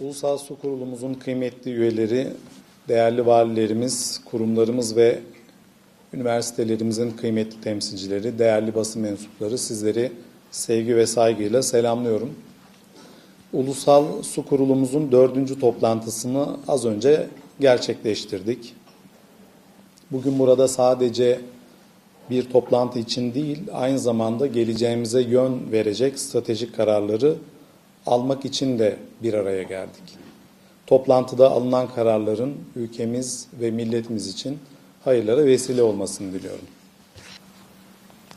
Ulusal Su Kurulumuzun kıymetli üyeleri, değerli valilerimiz, kurumlarımız ve üniversitelerimizin kıymetli temsilcileri, değerli basın mensupları sizleri sevgi ve saygıyla selamlıyorum. Ulusal Su Kurulumuzun dördüncü toplantısını az önce gerçekleştirdik. Bugün burada sadece bir toplantı için değil, aynı zamanda geleceğimize yön verecek stratejik kararları almak için de bir araya geldik. Toplantıda alınan kararların ülkemiz ve milletimiz için hayırlara vesile olmasını diliyorum.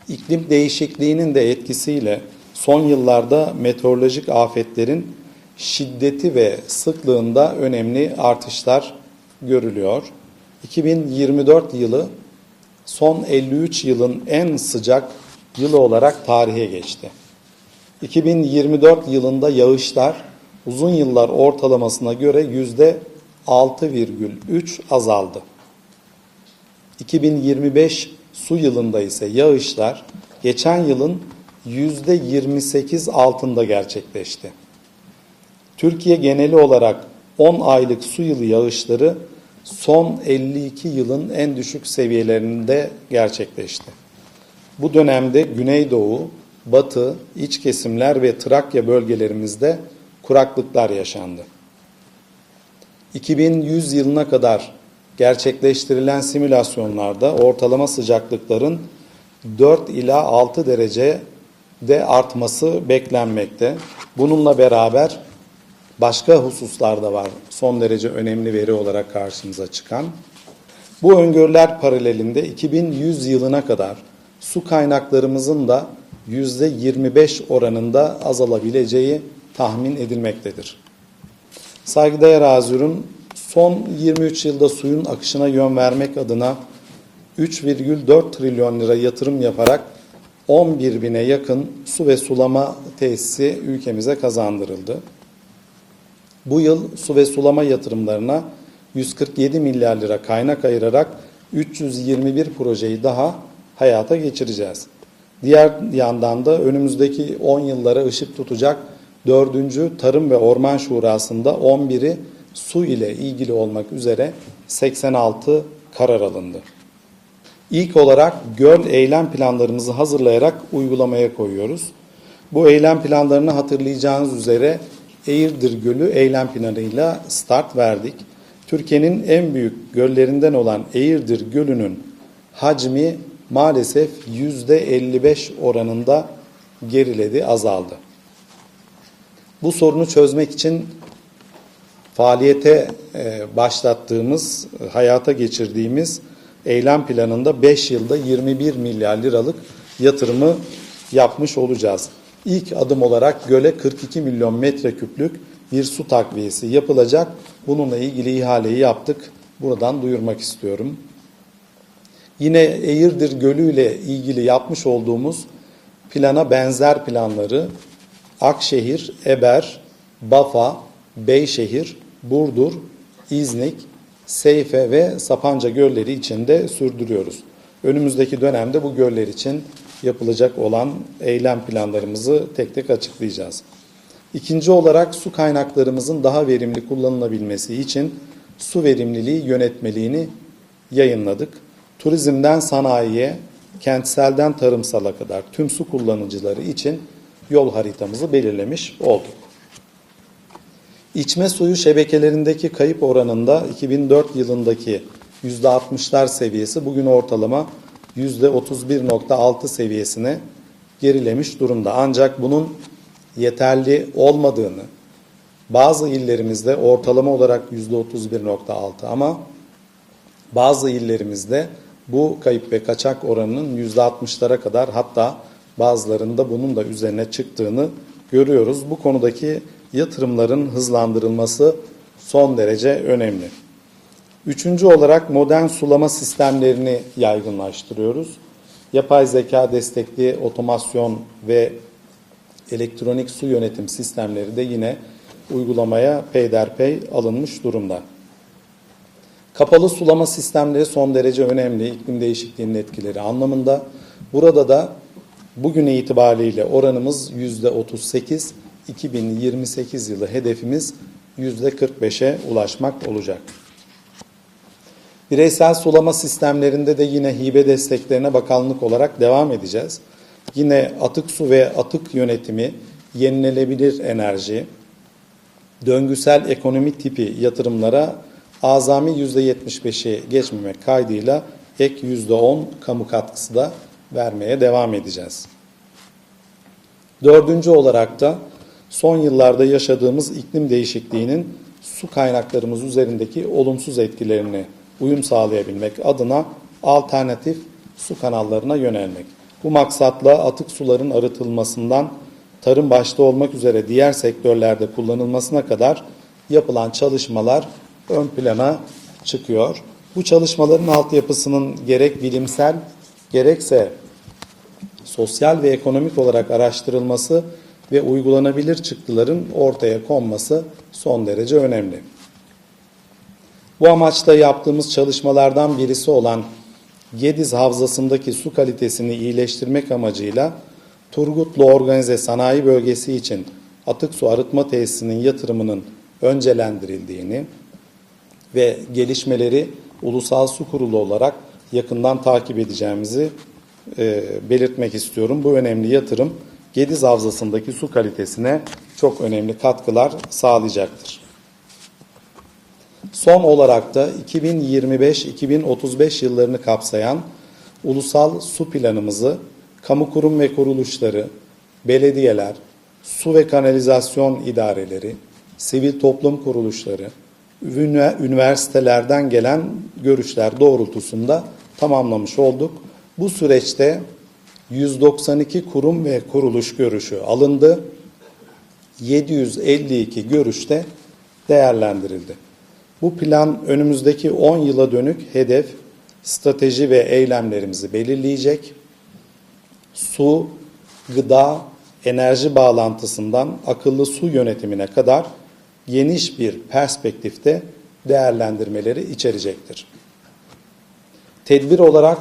İklim değişikliğinin de etkisiyle son yıllarda meteorolojik afetlerin şiddeti ve sıklığında önemli artışlar görülüyor. 2024 yılı son 53 yılın en sıcak yılı olarak tarihe geçti. 2024 yılında yağışlar uzun yıllar ortalamasına göre yüzde 6,3 azaldı. 2025 su yılında ise yağışlar geçen yılın yüzde 28 altında gerçekleşti. Türkiye geneli olarak 10 aylık su yılı yağışları son 52 yılın en düşük seviyelerinde gerçekleşti. Bu dönemde Güneydoğu, Batı, iç kesimler ve Trakya bölgelerimizde kuraklıklar yaşandı. 2100 yılına kadar gerçekleştirilen simülasyonlarda ortalama sıcaklıkların 4 ila 6 derece de artması beklenmekte. Bununla beraber başka hususlar da var son derece önemli veri olarak karşımıza çıkan. Bu öngörüler paralelinde 2100 yılına kadar su kaynaklarımızın da %25 oranında azalabileceği tahmin edilmektedir. Saygıdeğer Azur'un son 23 yılda suyun akışına yön vermek adına 3,4 trilyon lira yatırım yaparak 11 bine yakın su ve sulama tesisi ülkemize kazandırıldı. Bu yıl su ve sulama yatırımlarına 147 milyar lira kaynak ayırarak 321 projeyi daha hayata geçireceğiz. Diğer yandan da önümüzdeki 10 yıllara ışık tutacak 4. Tarım ve Orman Şurası'nda 11'i su ile ilgili olmak üzere 86 karar alındı. İlk olarak göl eylem planlarımızı hazırlayarak uygulamaya koyuyoruz. Bu eylem planlarını hatırlayacağınız üzere Eğirdir Gölü eylem planıyla start verdik. Türkiye'nin en büyük göllerinden olan Eğirdir Gölü'nün hacmi maalesef %55 oranında geriledi, azaldı. Bu sorunu çözmek için faaliyete e, başlattığımız, hayata geçirdiğimiz eylem planında 5 yılda 21 milyar liralık yatırımı yapmış olacağız. İlk adım olarak göle 42 milyon metreküplük bir su takviyesi yapılacak. Bununla ilgili ihaleyi yaptık. Buradan duyurmak istiyorum. Yine Eğirdir Gölü ile ilgili yapmış olduğumuz plana benzer planları Akşehir, Eber, Bafa, Beyşehir, Burdur, İznik, Seyfe ve Sapanca gölleri için de sürdürüyoruz. Önümüzdeki dönemde bu göller için yapılacak olan eylem planlarımızı tek tek açıklayacağız. İkinci olarak su kaynaklarımızın daha verimli kullanılabilmesi için su verimliliği yönetmeliğini yayınladık. Turizmden sanayiye, kentselden tarımsala kadar tüm su kullanıcıları için yol haritamızı belirlemiş olduk. İçme suyu şebekelerindeki kayıp oranında 2004 yılındaki %60'lar seviyesi bugün ortalama %31.6 seviyesine gerilemiş durumda. Ancak bunun yeterli olmadığını, bazı illerimizde ortalama olarak %31.6 ama bazı illerimizde bu kayıp ve kaçak oranının %60'lara kadar hatta bazılarında bunun da üzerine çıktığını görüyoruz. Bu konudaki yatırımların hızlandırılması son derece önemli. Üçüncü olarak modern sulama sistemlerini yaygınlaştırıyoruz. Yapay zeka destekli otomasyon ve elektronik su yönetim sistemleri de yine uygulamaya peyderpey alınmış durumda. Kapalı sulama sistemleri son derece önemli iklim değişikliğinin etkileri anlamında. Burada da bugün itibariyle oranımız yüzde 38, 2028 yılı hedefimiz %45'e ulaşmak olacak. Bireysel sulama sistemlerinde de yine hibe desteklerine bakanlık olarak devam edeceğiz. Yine atık su ve atık yönetimi, yenilenebilir enerji, döngüsel ekonomi tipi yatırımlara azami %75'i geçmemek kaydıyla ek %10 kamu katkısı da vermeye devam edeceğiz. Dördüncü olarak da son yıllarda yaşadığımız iklim değişikliğinin su kaynaklarımız üzerindeki olumsuz etkilerini uyum sağlayabilmek adına alternatif su kanallarına yönelmek. Bu maksatla atık suların arıtılmasından tarım başta olmak üzere diğer sektörlerde kullanılmasına kadar yapılan çalışmalar ön plana çıkıyor. Bu çalışmaların altyapısının gerek bilimsel gerekse sosyal ve ekonomik olarak araştırılması ve uygulanabilir çıktıların ortaya konması son derece önemli. Bu amaçla yaptığımız çalışmalardan birisi olan Gediz Havzası'ndaki su kalitesini iyileştirmek amacıyla Turgutlu Organize Sanayi Bölgesi için atık su arıtma tesisinin yatırımının öncelendirildiğini ve gelişmeleri Ulusal Su Kurulu olarak yakından takip edeceğimizi e, belirtmek istiyorum. Bu önemli yatırım Gediz Havzası'ndaki su kalitesine çok önemli katkılar sağlayacaktır. Son olarak da 2025-2035 yıllarını kapsayan ulusal su planımızı kamu kurum ve kuruluşları, belediyeler, su ve kanalizasyon idareleri, sivil toplum kuruluşları, üniversitelerden gelen görüşler doğrultusunda tamamlamış olduk. Bu süreçte 192 kurum ve kuruluş görüşü alındı. 752 görüşte değerlendirildi. Bu plan önümüzdeki 10 yıla dönük hedef, strateji ve eylemlerimizi belirleyecek. Su, gıda, enerji bağlantısından akıllı su yönetimine kadar geniş bir perspektifte değerlendirmeleri içerecektir. Tedbir olarak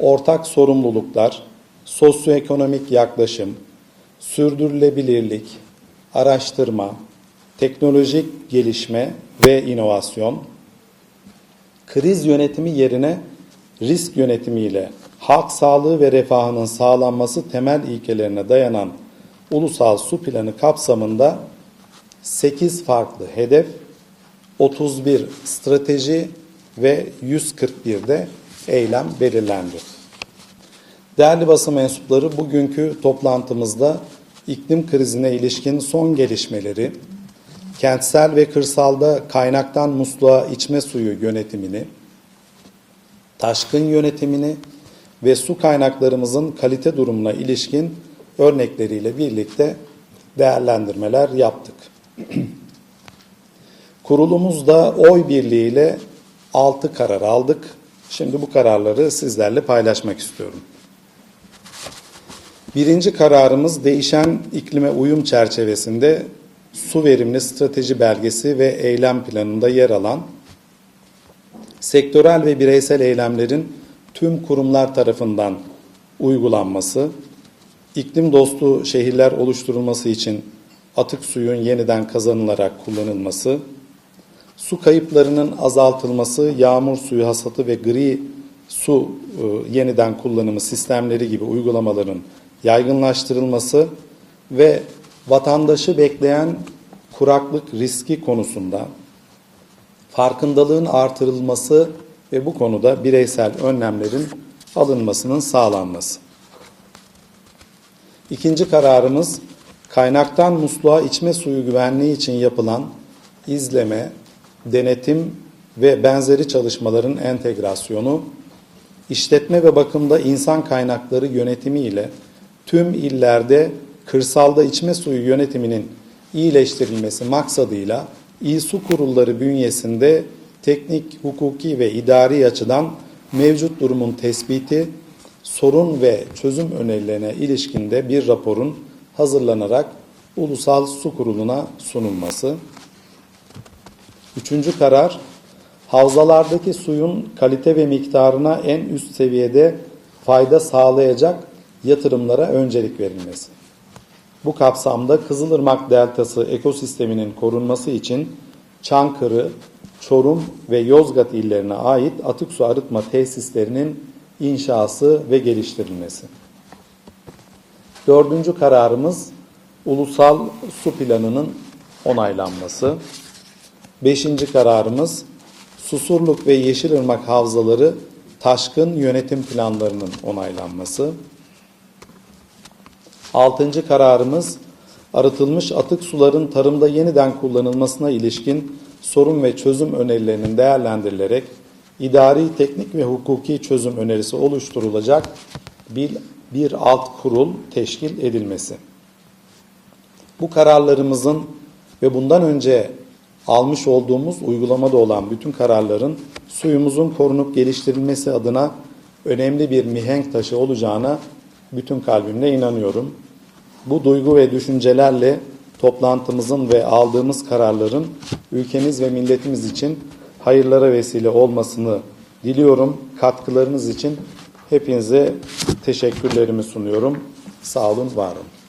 ortak sorumluluklar, sosyoekonomik yaklaşım, sürdürülebilirlik, araştırma, teknolojik gelişme ve inovasyon, kriz yönetimi yerine risk yönetimiyle halk sağlığı ve refahının sağlanması temel ilkelerine dayanan ulusal su planı kapsamında 8 farklı hedef, 31 strateji ve 141'de eylem belirlendi. Değerli basın mensupları bugünkü toplantımızda iklim krizine ilişkin son gelişmeleri, kentsel ve kırsalda kaynaktan musluğa içme suyu yönetimini, taşkın yönetimini ve su kaynaklarımızın kalite durumuna ilişkin örnekleriyle birlikte değerlendirmeler yaptık. Kurulumuzda oy birliğiyle 6 karar aldık. Şimdi bu kararları sizlerle paylaşmak istiyorum. Birinci kararımız değişen iklime uyum çerçevesinde su verimli strateji belgesi ve eylem planında yer alan sektörel ve bireysel eylemlerin tüm kurumlar tarafından uygulanması, iklim dostu şehirler oluşturulması için atık suyun yeniden kazanılarak kullanılması, su kayıplarının azaltılması, yağmur suyu hasatı ve gri su e, yeniden kullanımı sistemleri gibi uygulamaların yaygınlaştırılması ve vatandaşı bekleyen kuraklık riski konusunda farkındalığın artırılması ve bu konuda bireysel önlemlerin alınmasının sağlanması. İkinci kararımız kaynaktan musluğa içme suyu güvenliği için yapılan izleme, denetim ve benzeri çalışmaların entegrasyonu, işletme ve bakımda insan kaynakları yönetimi ile tüm illerde kırsalda içme suyu yönetiminin iyileştirilmesi maksadıyla İl Su Kurulları bünyesinde teknik, hukuki ve idari açıdan mevcut durumun tespiti, sorun ve çözüm önerilerine ilişkinde bir raporun hazırlanarak Ulusal Su Kurulu'na sunulması. Üçüncü karar, havzalardaki suyun kalite ve miktarına en üst seviyede fayda sağlayacak yatırımlara öncelik verilmesi. Bu kapsamda Kızılırmak Deltası ekosisteminin korunması için Çankırı, Çorum ve Yozgat illerine ait atık su arıtma tesislerinin inşası ve geliştirilmesi. Dördüncü kararımız ulusal su planının onaylanması. Beşinci kararımız Susurluk ve Yeşilırmak havzaları taşkın yönetim planlarının onaylanması. Altıncı kararımız arıtılmış atık suların tarımda yeniden kullanılmasına ilişkin sorun ve çözüm önerilerinin değerlendirilerek idari, teknik ve hukuki çözüm önerisi oluşturulacak bir, bir alt kurul teşkil edilmesi. Bu kararlarımızın ve bundan önce almış olduğumuz uygulamada olan bütün kararların suyumuzun korunup geliştirilmesi adına önemli bir mihenk taşı olacağına bütün kalbimle inanıyorum. Bu duygu ve düşüncelerle toplantımızın ve aldığımız kararların ülkemiz ve milletimiz için hayırlara vesile olmasını diliyorum. Katkılarınız için hepinize teşekkürlerimi sunuyorum. Sağ olun, var olun.